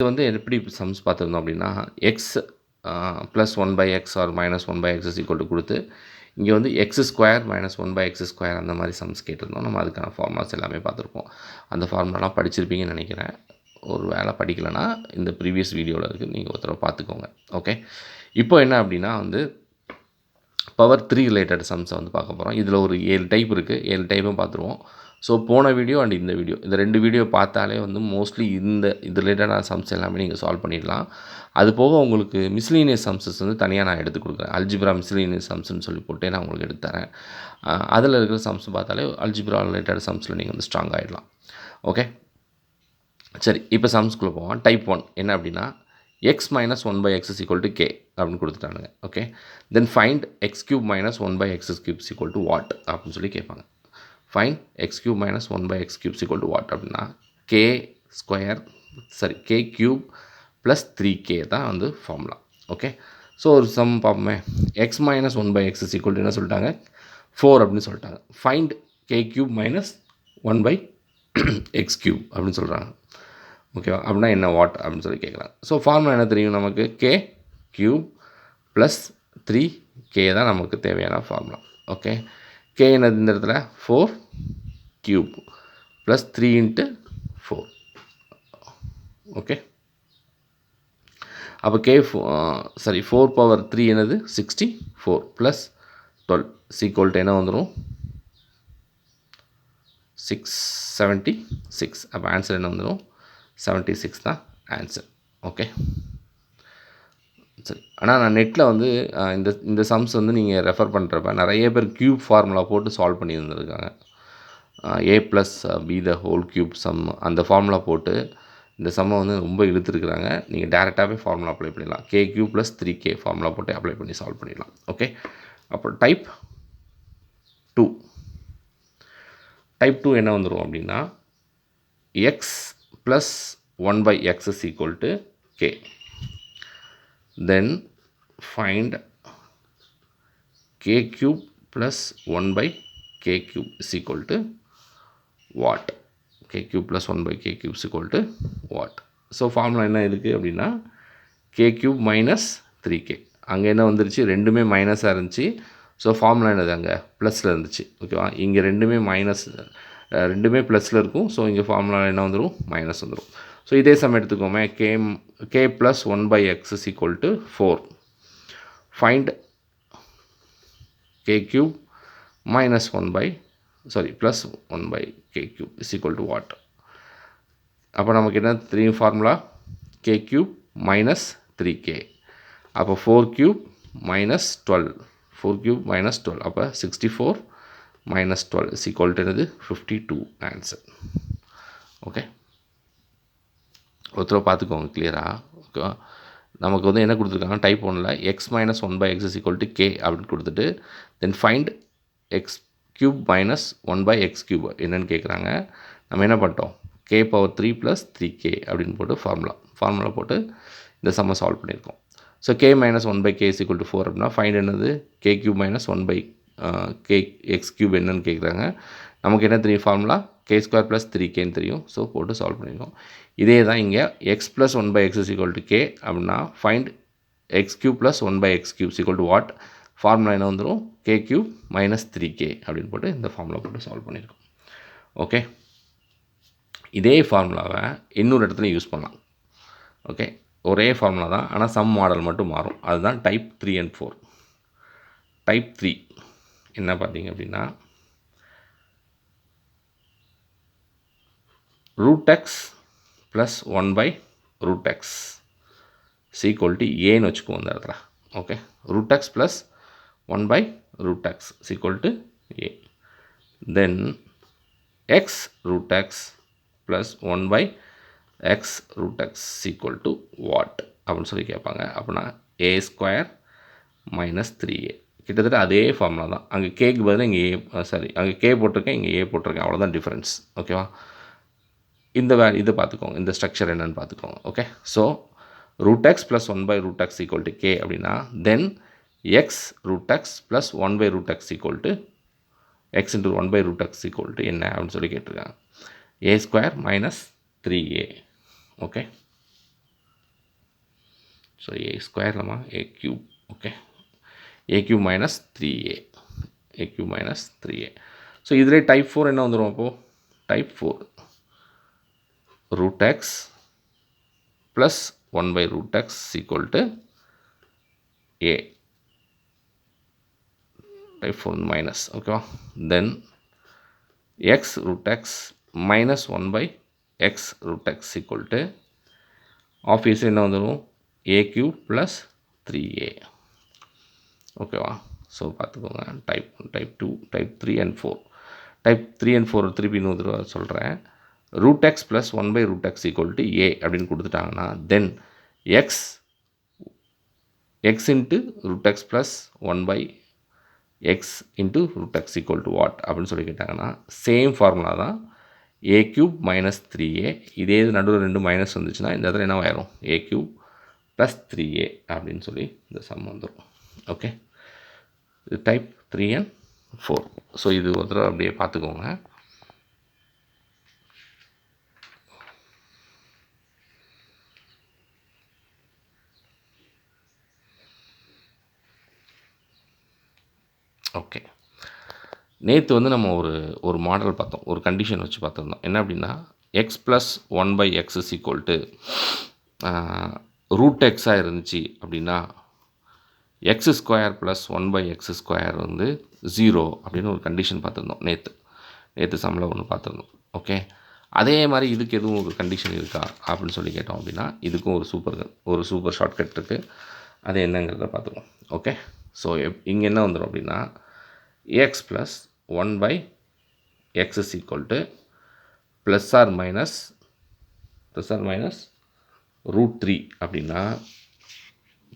இது வந்து எப்படி சம்ஸ் பார்த்துருந்தோம் அப்படின்னா x plus one by x or minus one by x equal கொடுத்து இங்கே வந்து x square minus one by x square அந்த மாதிரி சம்ஸ் கேட்டிருந்தோம். நம்ம அதுக்கான ஃபார்முலாஸ் எல்லாமே பார்த்துருப்போம். அந்த ஃபார்முலாலாம் படிச்சிருப்பீங்கன்னு நினைக்கிறேன். ஒரு வேலை படிக்கலைன்னா இந்த ப்ரீவியஸ் வீடியோவில் இருக்குது நீங்கள் ஒருத்தர பார்த்துக்கோங்க. ஓகே இப்போ என்ன அப்படின்னா வந்து பவர் த்ரீ ரிலேட்டட் சம்ஸை வந்து பார்க்க போகிறோம் இதில் ஒரு ஏழு டைப் இருக்குது ஏழு டைப்பும் பார்த்துருவோம். ஸோ போன வீடியோ அண்ட் இந்த வீடியோ இந்த ரெண்டு வீடியோ பார்த்தாலே வந்து மோஸ்ட்லி இந்த இது ரிலேட்டடான சம்ஸ் எல்லாமே நீங்கள் சால்வ் பண்ணிடலாம். அது போக உங்களுக்கு மிஸ்லீனியஸ் சம்ஸஸ் வந்து தனியாக நான் எடுத்து கொடுக்குறேன். அல்ஜிப்ரா மிஸ்லீனியஸ் சம்ஸ்னு சொல்லி போட்டு நான் உங்களுக்கு எடுத்து தரேன். அதில் இருக்கிற சம்ஸ் பார்த்தாலே அல்ஜிப்ரா ரிலேட்டட் சம்ஸில் நீங்கள் வந்து ஸ்ட்ராங் ஆகிடலாம் ஓகே சரி இப்போ சம்ஸ்குள்ளே போவோம். டைப் ஒன் என்ன அப்படின்னா x minus one by x equal to k அப்படின்னு கொடுத்துட்டானுங்க. Okay then find x cube minus one by x cube equal to what அப்படின்னு சொல்லி கேட்பாங்க. Find x cube minus one by x cube equal to what அப்படின்னா k square sorry k cube plus three k தான் வந்து formula okay so ஒரு sum பார்ப்போமே. X minus one by x equal என்ன சொல்லிட்டாங்க? ஃபோர் அப்படின்னு சொல்லிட்டாங்க. Find k cube minus one by x cube அப்படின்னு சொல்கிறாங்க ஓகேவா அப்படின்னா என்ன வாட் அப்படின்னு சொல்லி கேட்குறாங்க ஸோ ஃபார்முலா என்ன தெரியும் நமக்கு? K cube plus three k தான் நமக்கு தேவையான ஃபார்முலா ஓகே கே என்னது இந்த இடத்துல? Four cube plus three into four okay அப்போ கே ஃபோ சாரி ஃபோர் பவர் த்ரீ என்னது? Sixty four plus twelve equal to என்ன வந்துடும் சிக்ஸ் செவன்ட்டி சிக்ஸ் அப்போ ஆன்சர் என்ன வந்துடும் செவன்ட்டி சிக்ஸ் தான் ஆன்சர் ஓகே சரி. ஆனால் நான் நெட்டில் வந்து இந்த இந்த சம்ஸ் வந்து நீங்கள் ரெஃபர் பண்ணுறப்ப நிறைய பேர் க்யூப் ஃபார்முலா போட்டு சால்வ் பண்ணி இருந்திருக்காங்க A plus B the whole cube sum அந்த ஃபார்முலா போட்டு இந்த சம்மை வந்து ரொம்ப இழுத்துருக்குறாங்க. நீங்கள் டேரெக்டாகவே ஃபார்முலா அப்ளை பண்ணிடலாம். K cube plus three k formula போட்டு அப்ளை பண்ணி சால்வ் பண்ணிடலாம். ஓகே அப்புறம் டைப் டூ டைப் டூ என்ன வந்துடும் அப்படின்னா x plus one by x is equal to k then find k cube plus one by k cube is equal to what k cube plus one by k cube equal to what so formula என்ன இருக்குது அப்படின்னா k cube minus three k அங்கே என்ன வந்துருச்சு? ரெண்டுமே மைனஸாக இருந்துச்சு. So formula என்னது அங்கே? ப்ளஸில் இருந்துச்சு. ஓகேவா இங்கே ரெண்டுமே மைனஸ் ரெண்டுமே ப்ளஸில் இருக்கும். ஸோ இங்கே ஃபார்முலா என்ன வந்துடும் மைனஸ் வந்துடும் ஸோ இதே sum எடுத்துக்கோமே k k plus one by x is equal to four find k cube minus one by sorry plus one by k cube is equal to what அப்போ நமக்கு என்ன three formula k cube minus three k அப்போ four cube minus twelve four cube minus twelve அப்போ sixty four minus twelve is equal to என்னது? Fifty two answer okay ஒருத்தர பார்த்துக்கோங்க கிளியராக okay நமக்கு வந்து என்ன கொடுத்துருக்காங்க டைப் ஒனில் x minus one by x is equal to k அப்படின்னு கொடுத்துட்டு then find x cube minus one by x cube என்னென்னு கேட்குறாங்க நம்ம என்ன பண்ணிட்டோம்? K power three plus three k அப்படின்னு போட்டு ஃபார்முலா ஃபார்முலா போட்டு இந்த சம்மை சால்வ் பண்ணியிருக்கோம். So k minus one by k is equal to four அப்படின்னா ஃபைண்ட் என்னது? K cube minus one by k x cube என்னன்னு கேட்குறாங்க நமக்கு என்ன தெரியும் formula k square plus three கேன்னு தெரியும். ஸோ போட்டு சால்வ் பண்ணியிருக்கோம் இதே தான் இங்கே x plus one by x is equal to k அப்படின்னா find x cube plus one by x cube equal to what formula என்ன வந்துடும் k cube minus three k அப்படின்னு போட்டு இந்த ஃபார்முலா போட்டு சால்வ் பண்ணியிருக்கோம் ஓகே இதே ஃபார்முலாவை இன்னொரு இடத்துல யூஸ் பண்ணலாம். ஓகே ஒரே ஃபார்முலா தான். ஆனால் சம் மாடல் மட்டும் மாறும். அதுதான் type three and four type three என்ன பார்த்தீங்க அப்படின்னா root x plus one by root x equal to ஏன்னு வச்சுக்குவோம் இந்த இடத்துல. Okay root x plus one by root x equal to A then x root x plus one by x root x equal to what அப்படின்னு சொல்லி கேட்பாங்க. அப்படின்னா A square minus three A கிட்டத்தட்ட அதே ஃபார்முலா தான். அங்கே கேக்கு பதில் இங்கே ஏ சாரி அங்கே கே போட்டிருக்கேன் இங்கே ஏ போட்டிருக்கேன். அவ்வளோதான் டிஃப்ரென்ஸ் ஓகேவா இந்த வே இதை பார்த்துக்கோங்க இந்த ஸ்ட்ரக்சர் என்னென்னு பார்த்துக்கோங்க okay so root x plus one by root x equal to k அப்படின்னா then x root x plus one by root x equal to x into one by root x equal to என்ன அப்படின்னு சொல்லி கேட்டிருக்காங்க. A square minus three A okay so A ஸ்கொயர்லமா A cube okay A cube minus three A A cube minus three A so இதிலே type four என்ன வந்துடும் அப்போது type four root x plus one by root x equal to A type four minus ஓகேவா then x root x minus one by x root x equal to office என்ன வந்துடும் A cube plus three A ஓகேவா so பார்த்துக்கோங்க. Type one type two type three and four type three and four திருப்பி நூறு தடவை சொல்கிறேன் root x plus one by root x equal to A அப்படின்னு கொடுத்துட்டாங்கன்னா then x x into root x plus one by x into root x equal to what அப்படின்னு சொல்லி கேட்டாங்கன்னா same formula தான் A cube minus three A இதே இது நடுவில் ரெண்டு minus வந்துச்சுன்னா இந்த இடத்துல என்ன ஆயிரும்? A cube plus three A அப்படின்னு சொல்லி இந்த சம் வந்துடும் ஓகே இது type three and four so இது ஒரு தடவை அப்படியே பார்த்துக்கோங்க. ஓகே. நேற்று வந்து நம்ம ஒரு ஒரு மாடல் பார்த்தோம். ஒரு கண்டிஷன் வச்சு பார்த்துருந்தோம். என்ன அப்படின்னா x plus one by x is equal to root எக்ஸாக இருந்துச்சு அப்படின்னா x square plus one by x square வந்து ஜீரோ அப்படின்னு ஒரு கண்டிஷன் பார்த்துருந்தோம் நேற்று நேற்று சம்பளம் ஒன்று பார்த்துருந்தோம். ஓகே? அதே மாதிரி இதுக்கு எதுவும் ஒரு கண்டிஷன் இருக்கா அப்படின்னு சொல்லி கேட்டோம் அப்படின்னா இதுக்கும் ஒரு சூப்பர் ஒரு சூப்பர் ஷார்ட்கட் இருக்குது அது என்னங்கிறத பார்த்துக்குவோம். ஓகே? ஸோ எப் இங்கே என்ன வந்துடும் அப்படின்னா x plus one by x is equal to plus or minus plus or minus root three அப்படின்னா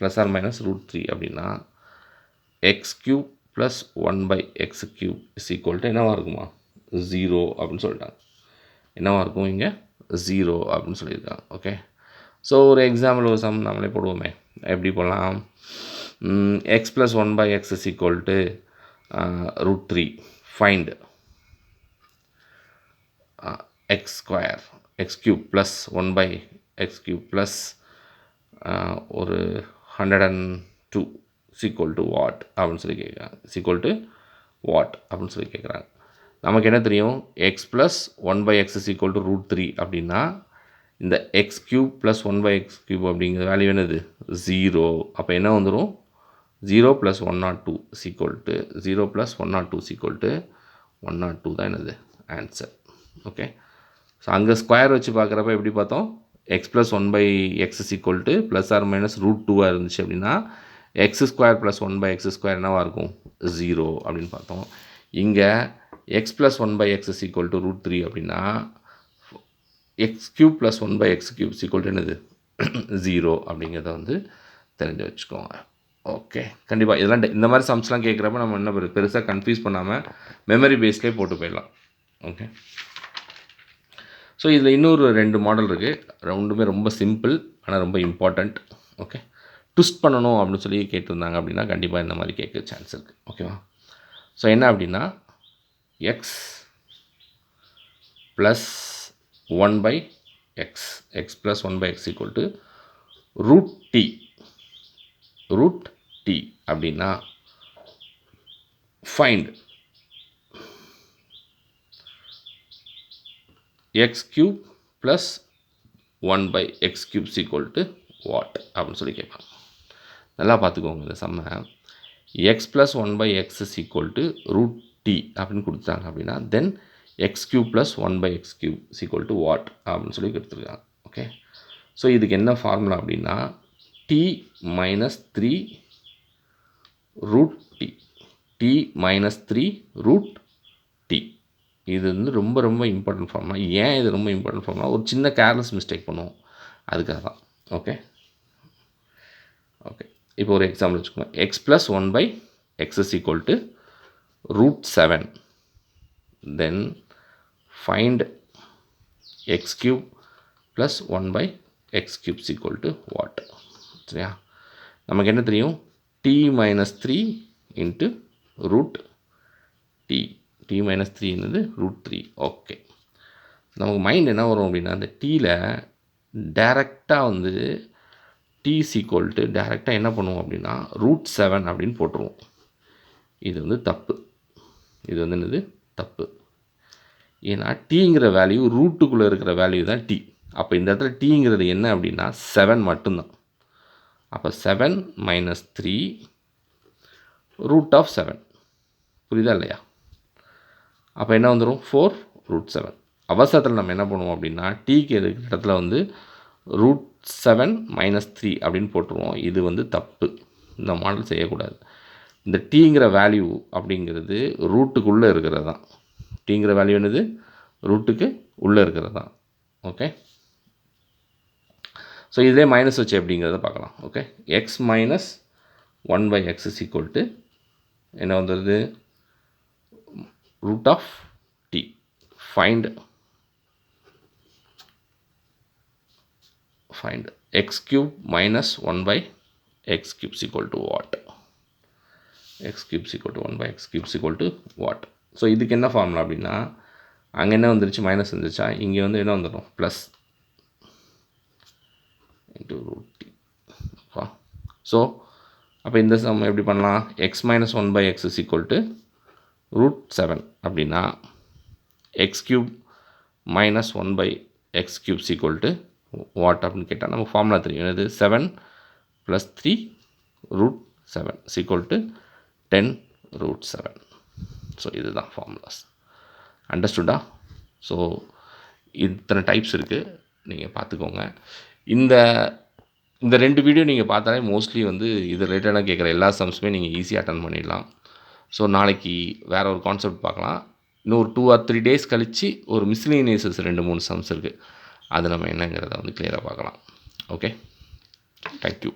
plus or minus root three அப்படின்னா x cube plus one by x cube is equal to என்னவாக இருக்குமா? Zero அப்படின்னு சொல்லிட்டாங்க. என்னவாக இருக்கும் இங்கே? Zero அப்படின்னு சொல்லியிருக்காங்க. ஓகே ஸோ ஒரு எக்ஸாம்பிள் ஒரு சம் நம்மளே போடுவோமே. எப்படி போடலாம்? X plus one by x is equal to root three find x square x cube plus one by x cube plus ஒரு hundred and two equal to what அப்படின்னு சொல்லி கேட்குறாங்க சீக்வல் டு வாட் அப்படின்னு சொல்லி கேட்குறாங்க நமக்கு என்ன தெரியும்? X plus one by x is equal to root three அப்படின்னா இந்த x cube plus one by x cube அப்படிங்கிற வேல்யூ என்னது? ஜீரோ அப்போ என்ன வந்துடும் zero plus one naught two equal to zero plus one naught two equal to one naught two தான் என்னது? Answer okay so அங்கே ஸ்கொயர் வச்சு பார்க்குறப்ப எப்படி பார்த்தோம்? X plus one by x is two plus or minus root டூவாக இருந்துச்சு அப்படின்னா x square plus one by x square என்னவாக இருக்கும்? ஜீரோ அப்படின்னு பார்த்தோம். இங்கே x plus one by x is equal to root three அப்படின்னா x cube plus one by x cube equal to என்னது? ஜீரோ அப்படிங்கிறத வந்து தெரிஞ்சு வச்சுக்கோங்க. ஓகே கண்டிப்பாக இதெல்லாம் இந்த மாதிரி சம்ஸ்லாம் கேட்குறப்ப நம்ம என்ன பெருசாக கன்ஃபியூஸ் பண்ணாமல் மெமரி பேஸ்லேயே போட்டு போயிடலாம். ஓகே ஸோ இதில் இன்னொரு ரெண்டு மாடல் இருக்குது ரெண்டுமே ரொம்ப சிம்பிள் ஆனால் ரொம்ப இம்பார்ட்டண்ட் ஓகே ட்விஸ்ட் பண்ணணும் அப்படின்னு சொல்லி கேட்டிருந்தாங்க அப்படின்னா கண்டிப்பாக இந்த மாதிரி கேட்க சான்ஸ் இருக்குது ஓகேவா ஸோ என்ன அப்படின்னா x plus one by x x plus one by x equal to root t root t அப்படின்னா find x cube plus one by x cube equal to what அப்படின்னு சொல்லி கேட்பாங்க நல்லா பார்த்துக்கோங்க இந்த செம்ம x plus one by x is equal to root t அப்படின்னு கொடுத்தாங்க அப்படின்னா then x cube plus one by x cube equal to what அப்படின்னு சொல்லி கொடுத்துருக்காங்க ஓகே ஸோ இதுக்கு என்ன ஃபார்முலா அப்படின்னா t minus three root t t minus three root t இது வந்து ரொம்ப ரொம்ப இம்பார்ட்டன்ட் ஃபார்ம்னா ஏன் இது ரொம்ப இம்பார்ட்டன்ட் ஃபார்ம்னா ஒரு சின்ன கேர்லெஸ் மிஸ்டேக் பண்ணுவோம். அதுக்காக தான். ஓகே ஓகே இப்போ ஒரு எக்ஸாம்பிள் வச்சுக்கோங்க. X plus one by x is equal to root seven then find x cube plus one by x cubes equal to what சரியா? நமக்கு என்ன தெரியும்? T minus three into root t t minus three என்னது? Root three okay நமக்கு mind என்ன வரும் அப்படின்னா அந்த டீயில் டேரெக்டாக வந்து டி சீக்வல்ட்டு டேரெக்டாக என்ன பண்ணுவோம் அப்படின்னா ரூட் செவன் அப்படின்னு போட்டுருவோம். இது வந்து தப்பு. இது வந்து என்னது? தப்பு. ஏன்னா டீங்கிற வேல்யூ ரூட்டுக்குள்ளே இருக்கிற வேல்யூ தான் டி அப்போ இந்த இடத்துல டீங்கிறது என்ன அப்படின்னா செவன் மட்டும்தான். அப்போ seven minus three root of seven புரியுதா இல்லையா? அப்போ என்ன வந்துடும் ஃபோர் ரூட் செவன் அவசரத்தில் நம்ம என்ன பண்ணுவோம் அப்படின்னா டீக்கு இருக்கிற இடத்துல வந்து ரூட் செவன் மைனஸ் த்ரீ அப்படின்னு போட்டுருவோம். இது வந்து தப்பு. இந்த மாடல் செய்யக்கூடாது. இந்த டீங்கிற வேல்யூ அப்படிங்கிறது ரூட்டுக்குள்ளே இருக்கிறது தான் டீங்கிற வேல்யூ என்னது? ரூட்டுக்கு உள்ளே இருக்கிறது தான் ஓகே ஸோ இதே மைனஸ் வச்சு எப்படிங்கிறத பார்க்கலாம். Okay x minus one by x is equal to என்ன வந்துடுது root of t find find x cube minus 1 by x cube is to what x x cube is equal to 1 by x to what so இதுக்கு என்ன formula அப்படின்னா அங்கே என்ன வந்துருச்சு? Minus வந்துருச்சா? இங்கே வந்து என்ன வந்துடும் plus into root t so அப்போ இந்த சம் எப்படி பண்ணலாம்? X minus one by x is equal to root seven அப்படின்னா x cube minus one by x cube equal to what அப்படின்னு கேட்டால் நமக்கு ஃபார்முலா தெரியும். என்னது? Seven plus three root seven equal to ten root seven so இதுதான் formulas அண்டர்ஸ்டுடா so இத்தனை types இருக்குது நீங்கள் பார்த்துக்கோங்க. இந்த இந்த ரெண்டு வீடியோ நீங்கள் பார்த்தாலே மோஸ்ட்லி வந்து இது ரிலேட்டடாக கேட்குற எல்லா சம்ஸுமே நீங்கள் ஈஸியாக அட்டன் பண்ணிடலாம். ஸோ நாளைக்கு வேறு ஒரு கான்செப்ட் பார்க்கலாம். இன்னும் ஒரு டூ ஆர் த்ரீ டேஸ் கழித்து ஒரு மிஸ்லினியஸஸ் ரெண்டு மூணு சம்ஸ் இருக்குது அது நம்ம என்னங்கிறத வந்து கிளியராக பார்க்கலாம். Okay thank you